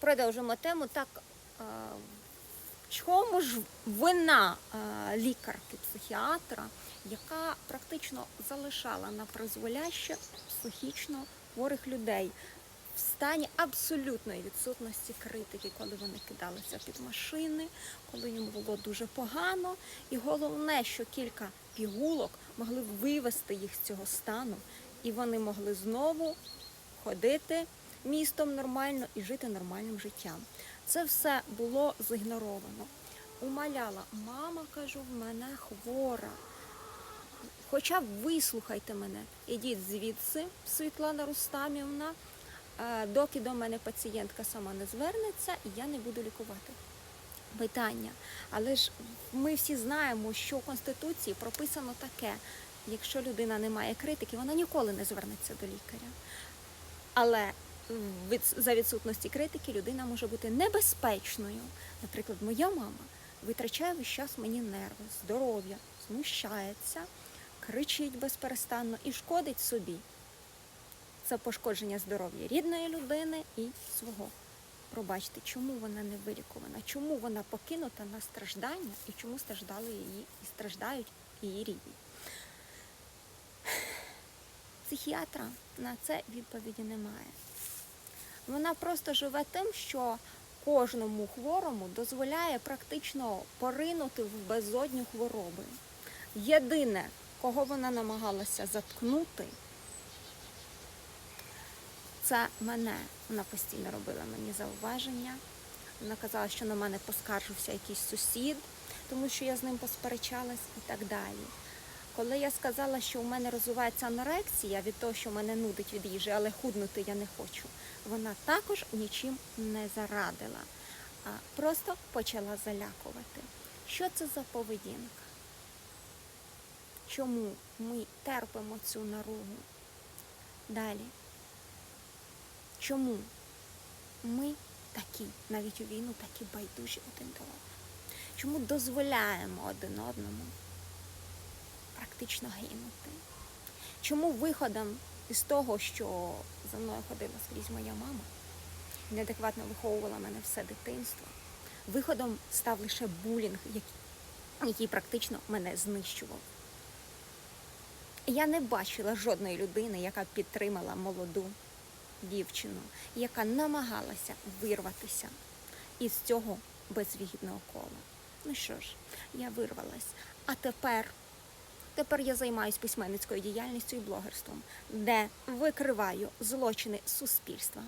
Продовжимо тему. Так, е, в чому ж вина е, лікарки-психіатра, яка практично залишала на призволяще психічно хворих людей в стані абсолютної відсутності критики, коли вони кидалися під машини, коли їм було дуже погано. І головне, що кілька пігулок могли вивести їх з цього стану, і вони могли знову ходити містом нормально і жити нормальним життям. Це все було зігноровано. Умаляла, мама, кажу, в мене хвора. Хоча вислухайте мене, ідіть звідси, Світлана Рустамівна, е, доки до мене пацієнтка сама не звернеться, я не буду лікувати. Питання. Але ж ми всі знаємо, що в Конституції прописано таке: якщо людина не має критики, вона ніколи не звернеться до лікаря. Але за відсутності критики людина може бути небезпечною. Наприклад, моя мама витрачає весь час мені нерви, здоров'я, знущається, кричить безперестанно і шкодить собі. Це пошкодження здоров'я рідної людини і свого. Пробачте, чому вона не вилікувана, чому вона покинута на страждання і чому страждали її і страждають її рідні. Психіатра на це відповіді немає. Вона просто живе тим, що кожному хворому дозволяє практично поринути в безодню хвороби. Єдине, кого вона намагалася заткнути, це мене. Вона постійно робила мені зауваження. Вона казала, що на мене поскаржився якийсь сусід, тому що я з ним посперечалась і так далі. Коли я сказала, що у мене розвивається анорексія від того, що мене нудить від їжі, але худнути я не хочу, вона також нічим не зарадила, а просто почала залякувати. Що це за поведінка? Чому ми терпимо цю наругу? Далі. Чому ми такі, навіть у війну, такі байдужі один до одного? Чому дозволяємо один одному практично гинути? Чому виходом із того, що за мною ходила скрізь моя мама, неадекватно виховувала мене все дитинство, виходом став лише булінг, який, практично мене знищував. Я не бачила жодної людини, яка підтримала молоду дівчину, яка намагалася вирватися із цього безвігідного кола. Ну що ж, я вирвалась. А тепер, тепер я займаюся письменницькою діяльністю і блогерством, де викриваю злочини суспільства.